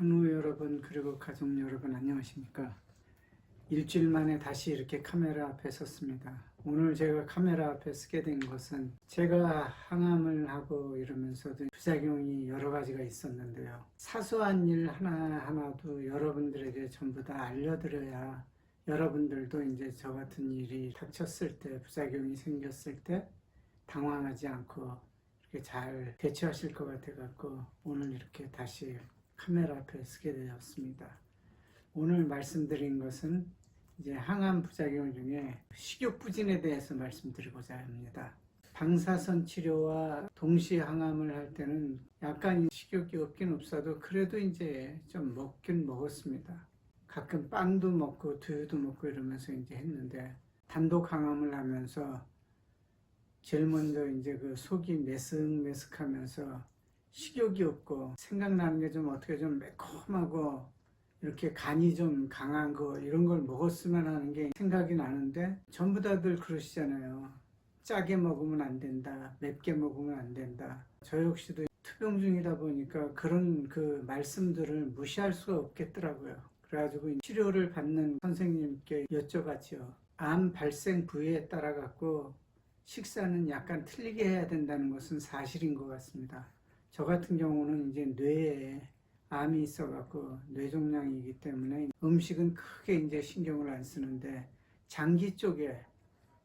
한우 여러분 그리고 가족 여러분 안녕하십니까? 일주일 만에 다시 이렇게 카메라 앞에 섰습니다. 오늘 제가 카메라 앞에 서게 된 것은 제가 항암을 하고 이러면서도 부작용이 여러 가지가 있었는데요. 사소한 일 하나하나도 여러분들에게 전부 다 알려드려야 여러분들도 이제 저 같은 일이 닥쳤을 때 부작용이 생겼을 때 당황하지 않고 이렇게 잘 대처하실 것 같아 갖고 오늘 이렇게 다시 카메라 앞에 서게 되었습니다. 오늘 말씀드린 것은 이제 항암 부작용 중에 식욕부진에 대해서 말씀드리고자 합니다. 방사선 치료와 동시 항암을 할 때는 약간 식욕이 없긴 없어도 그래도 이제 좀 먹긴 먹었습니다. 가끔 빵도 먹고 두유도 먹고 이러면서 이제 했는데 단독 항암을 하면서 제일 먼저 이제 그 속이 메슥메슥하면서 식욕이 없고 생각나는 게 좀 어떻게 좀 매콤하고 이렇게 간이 좀 강한 거 이런 걸 먹었으면 하는 게 생각이 나는데 전부 다들 그러시잖아요. 짜게 먹으면 안 된다. 맵게 먹으면 안 된다. 저 역시도 투병 중이다 보니까 그런 그 말씀들을 무시할 수가 없겠더라고요. 그래가지고 치료를 받는 선생님께 여쭤봤죠. 암 발생 부위에 따라 갖고 식사는 약간 틀리게 해야 된다는 것은 사실인 것 같습니다. 저 같은 경우는 이제 뇌에 암이 있어갖고 뇌종양이기 때문에 음식은 크게 이제 신경을 안 쓰는데 장기 쪽에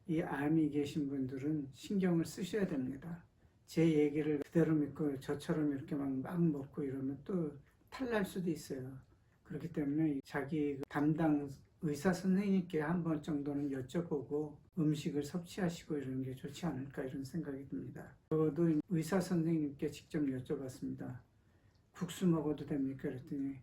이 암이 계신 분들은 신경을 쓰셔야 됩니다. 제 얘기를 그대로 믿고 저처럼 이렇게 막, 막 먹고 이러면 또 탈날 수도 있어요. 그렇기 때문에 자기 담당 의사 선생님께 한 번 정도는 여쭤보고 음식을 섭취하시고 이러는 게 좋지 않을까 이런 생각이 듭니다. 저도 의사 선생님께 직접 여쭤봤습니다. 국수 먹어도 됩니까? 그랬더니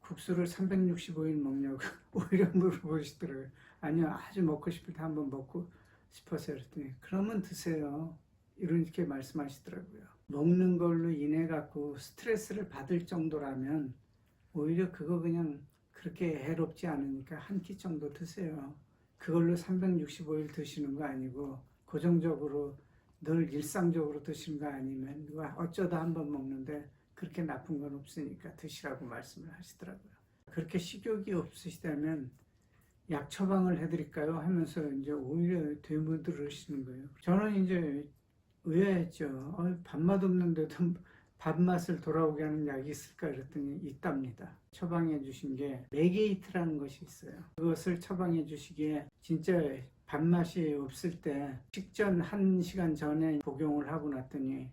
국수를 365일 먹냐고 오히려 물어보시더라고요. 아니요, 아주 먹고 싶을 때 한번 먹고 싶어서 그랬더니 그러면 드세요. 이렇게 말씀하시더라고요. 먹는 걸로 인해 갖고 스트레스를 받을 정도라면 오히려 그거 그냥 그렇게 해롭지 않으니까 한 끼 정도 드세요. 그걸로 365일 드시는 거 아니고 고정적으로 늘 일상적으로 드시는 거 아니면 어쩌다 한 번 먹는데 그렇게 나쁜 건 없으니까 드시라고 말씀을 하시더라고요. 그렇게 식욕이 없으시다면 약 처방을 해드릴까요? 하면서 이제 오히려 되묻으시는 거예요. 저는 이제 의아했죠. 어, 밥맛 없는데도 밥맛을 돌아오게 하는 약이 있을까 그랬더니 있답니다. 처방해 주신 게 메게이트라는 것이 있어요. 그것을 처방해 주시기에 진짜 밥맛이 없을 때 식전 1시간 전에 복용을 하고 났더니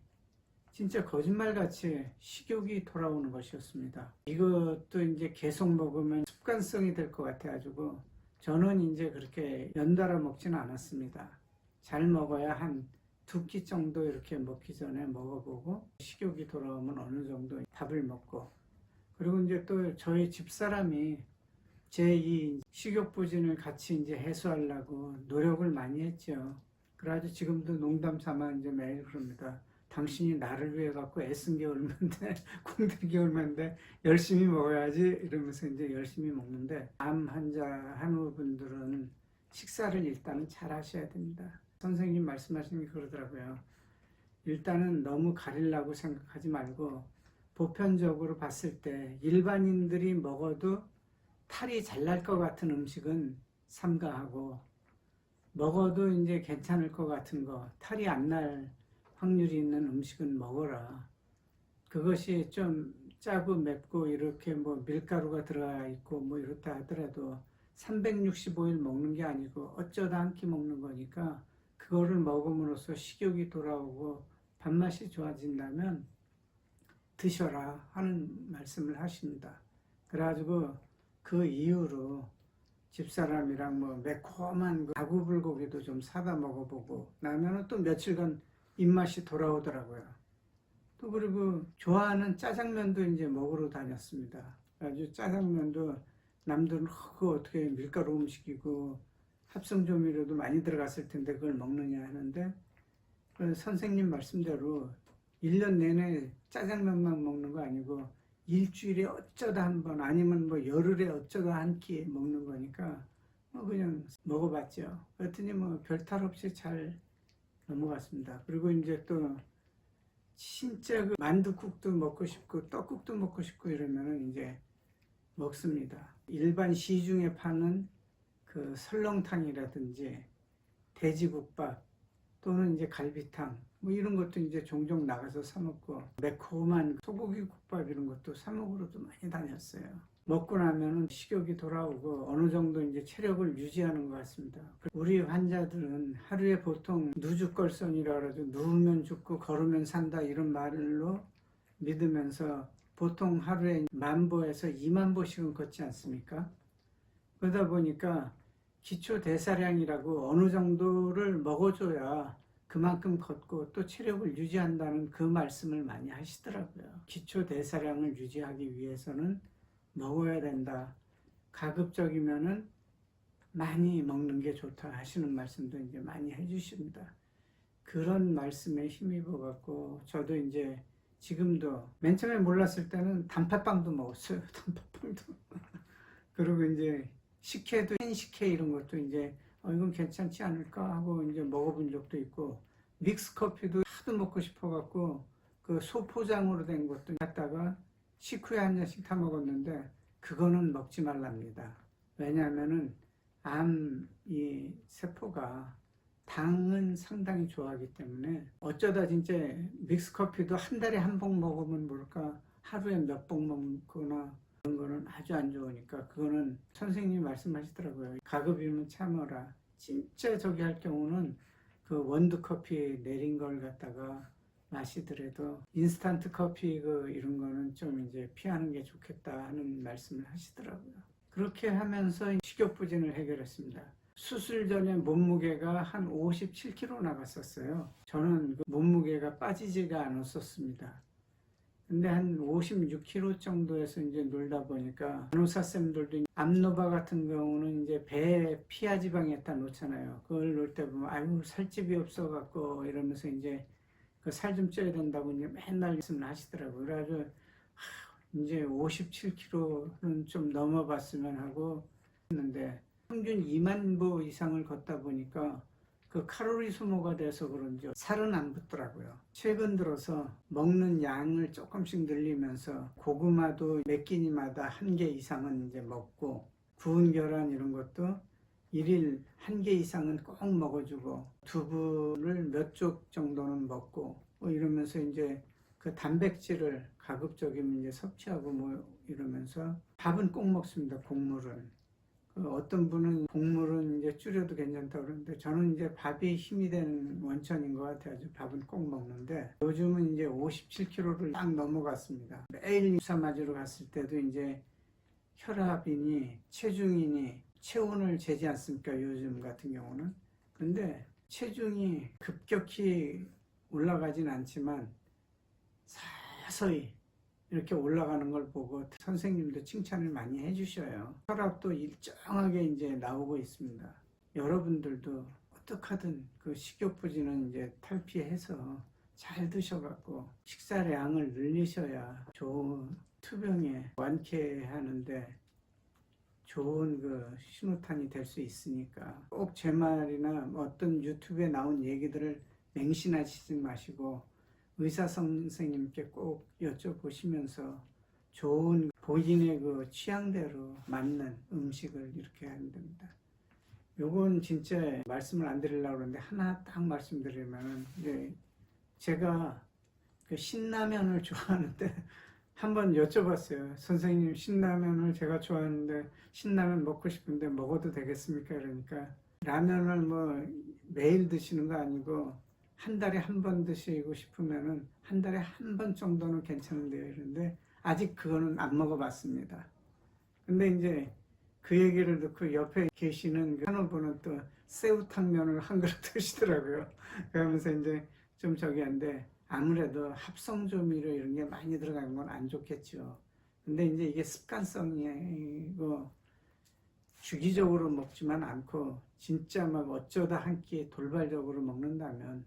진짜 거짓말같이 식욕이 돌아오는 것이었습니다. 이것도 이제 계속 먹으면 습관성이 될 것 같아가지고 저는 이제 그렇게 연달아 먹지는 않았습니다. 잘 먹어야 한 두 끼 정도 이렇게 먹기 전에 먹어보고 식욕이 돌아오면 어느 정도 밥을 먹고 그리고 이제 또 저희 집사람이 제이 식욕 부진을 같이 이제 해소하려고 노력을 많이 했죠. 그래가지고 지금도 농담 삼아 이제 매일 그럽니다. 당신이 나를 위해 갖고 애쓴 게 얼만데 공들인 게 얼만데 열심히 먹어야지 이러면서 이제 열심히 먹는데 암 환자 한우분들은 식사를 일단은 잘 하셔야 됩니다. 선생님 말씀하신 게 그러더라고요. 일단은 너무 가리려고 생각하지 말고 보편적으로 봤을 때 일반인들이 먹어도 탈이 잘 날 것 같은 음식은 삼가하고 먹어도 이제 괜찮을 것 같은 거 탈이 안 날 확률이 있는 음식은 먹어라. 그것이 좀 짜고 맵고 이렇게 뭐 밀가루가 들어가 있고 뭐 이렇다 하더라도 365일 먹는 게 아니고 어쩌다 한 끼 먹는 거니까 그거를 먹음으로써 식욕이 돌아오고 밥맛이 좋아진다면 드셔라 하는 말씀을 하십니다. 그래가지고 그 이후로 집사람이랑 뭐 매콤한 그 다구불고기도 좀 사다 먹어보고 나면은 또 며칠간 입맛이 돌아오더라고요. 또 그리고 좋아하는 짜장면도 이제 먹으러 다녔습니다. 아주 짜장면도 남들은 그거 어떻게 밀가루 음식이고 합성 조미료도 많이 들어갔을 텐데 그걸 먹느냐 하는데 그 선생님 말씀대로 1년 내내 짜장면만 먹는 거 아니고 일주일에 어쩌다 한 번 아니면 뭐 열흘에 어쩌다 한 끼 먹는 거니까 뭐 그냥 먹어봤죠. 그랬더니 뭐 별탈 없이 잘 넘어갔습니다. 그리고 이제 또 진짜 그 만두국도 먹고 싶고 떡국도 먹고 싶고 이러면은 이제 먹습니다. 일반 시중에 파는 그 설렁탕이라든지 돼지국밥 또는 이제 갈비탕 뭐 이런 것도 이제 종종 나가서 사 먹고 매콤한 소고기 국밥 이런 것도 사 먹으러도 많이 다녔어요. 먹고 나면은 식욕이 돌아오고 어느 정도 이제 체력을 유지하는 것 같습니다. 우리 환자들은 하루에 보통 누죽걸선이라 그러죠. 누우면 죽고 걸으면 산다 이런 말로 믿으면서 보통 하루에 만 보에서 2만 보씩은 걷지 않습니까? 그러다 보니까 기초 대사량이라고 어느 정도를 먹어줘야 그만큼 걷고 또 체력을 유지한다는 그 말씀을 많이 하시더라고요. 기초 대사량을 유지하기 위해서는 먹어야 된다. 가급적이면은 많이 먹는 게 좋다 하시는 말씀도 이제 많이 해주십니다. 그런 말씀에 힘입어 갖고 저도 이제 지금도 맨 처음에 몰랐을 때는 단팥빵도 먹었어요. 단팥빵도. 그리고 이제 식혜도 한식혜 이런 것도 이제 어, 이건 괜찮지 않을까 하고 이제 먹어본 적도 있고 믹스 커피도 하도 먹고 싶어 갖고 그 소포장으로 된 것도 갖다가 식후에 한 잔씩 타 먹었는데 그거는 먹지 말랍니다. 왜냐하면은 암 이 세포가 당은 상당히 좋아하기 때문에 어쩌다 진짜 믹스 커피도 한 달에 한 봉 먹으면 모를까 하루에 몇 봉 먹거나 그런 거는 아주 안 좋으니까 그거는 선생님이 말씀하시더라고요. 가급이면 참아라. 진짜 저기 할 경우는 그 원두 커피 내린 걸 갖다가 마시더라도 인스턴트 커피 그 이런 거는 좀 이제 피하는 게 좋겠다 하는 말씀을 하시더라고요. 그렇게 하면서 식욕부진을 해결했습니다. 수술 전에 몸무게가 한 57kg 나갔었어요. 저는 그 몸무게가 빠지지가 않았었습니다. 근데 한 56kg 정도에서 이제 놀다 보니까 간호사 쌤들도 암노바 같은 경우는 이제 배에 피하 지방에 다 놓잖아요. 그걸 놓을 때 보면 아유 살집이 없어 갖고 이러면서 이제 그 살 좀 쪄야 된다고 이제 맨날 말씀을 하시더라고요. 그래가지고 하, 이제 57kg는 좀 넘어봤으면 하고 했는데 평균 2만 보 이상을 걷다 보니까 그 칼로리 소모가 돼서 그런지 살은 안 붙더라고요. 최근 들어서 먹는 양을 조금씩 늘리면서 고구마도 몇 끼니마다 한 개 이상은 이제 먹고 구운 계란 이런 것도 일일 한 개 이상은 꼭 먹어주고 두부를 몇 쪽 정도는 먹고 뭐 이러면서 이제 그 단백질을 가급적이면 이제 섭취하고 뭐 이러면서 밥은 꼭 먹습니다. 곡물은. 그 어떤 분은 곡물은 이제 줄여도 괜찮다고 그러는데 저는 이제 밥이 힘이 되는 원천인 것 같아가지고 밥은 꼭 먹는데 요즘은 이제 57kg를 딱 넘어갔습니다. 매일 주사 맞으러 갔을 때도 이제 혈압이니 체중이니 체온을 재지 않습니까? 요즘 같은 경우는. 근데 체중이 급격히 올라가진 않지만 서서히 이렇게 올라가는 걸 보고 선생님도 칭찬을 많이 해주셔요. 혈압도 일정하게 이제 나오고 있습니다. 여러분들도 어떻게든 그 식욕부진은 이제 탈피해서 잘 드셔갖고 식사량을 늘리셔야 좋은 투병에 완쾌하는데 좋은 그 신호탄이 될 수 있으니까 꼭 제 말이나 뭐 어떤 유튜브에 나온 얘기들을 맹신하시지 마시고 의사 선생님께 꼭 여쭤보시면서 좋은 본인의 그 취향대로 맞는 음식을 이렇게 하면 됩니다. 요건 진짜 말씀을 안 드리려고 그러는데 하나 딱 말씀드리면은 이제 제가 그 신라면을 좋아하는데 한번 여쭤봤어요. 선생님 신라면을 제가 좋아하는데 신라면 먹고 싶은데 먹어도 되겠습니까? 그러니까 라면을 뭐 매일 드시는 거 아니고 한 달에 한 번 드시고 싶으면은 한 달에 한 번 정도는 괜찮은데요. 이런데 아직 그거는 안 먹어봤습니다. 근데 이제 그 얘기를 듣고 옆에 계시는 그 한호분은 또 새우탕면을 한 그릇 드시더라고요. 그러면서 이제 좀 저기 한데 아무래도 합성조미료 이런 게 많이 들어가는 건안 좋겠죠. 근데 이제 이게 습관성이고 주기적으로 먹지만 않고 진짜 막 어쩌다 한 끼 돌발적으로 먹는다면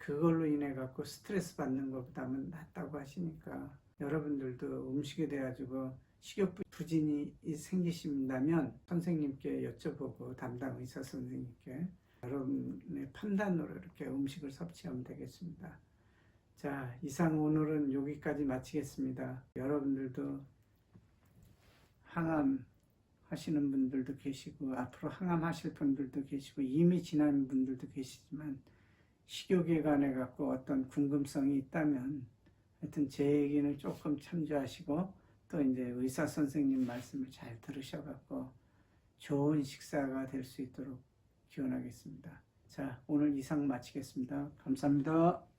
그걸로 인해 갖고 스트레스 받는 것보다는 낫다고 하시니까 여러분들도 음식에 대해 가지고 식욕 부진이 생기신다면 선생님께 여쭤보고 담당 의사 선생님께 여러분의 판단으로 이렇게 음식을 섭취하면 되겠습니다. 자, 이상 오늘은 여기까지 마치겠습니다. 여러분들도 항암 하시는 분들도 계시고 앞으로 항암 하실 분들도 계시고 이미 지난 분들도 계시지만 식욕에 관해 갖고 어떤 궁금성이 있다면 하여튼 제 얘기는 조금 참조하시고 또 이제 의사 선생님 말씀을 잘 들으셔 갖고 좋은 식사가 될 수 있도록 기원하겠습니다. 자, 오늘 이상 마치겠습니다. 감사합니다.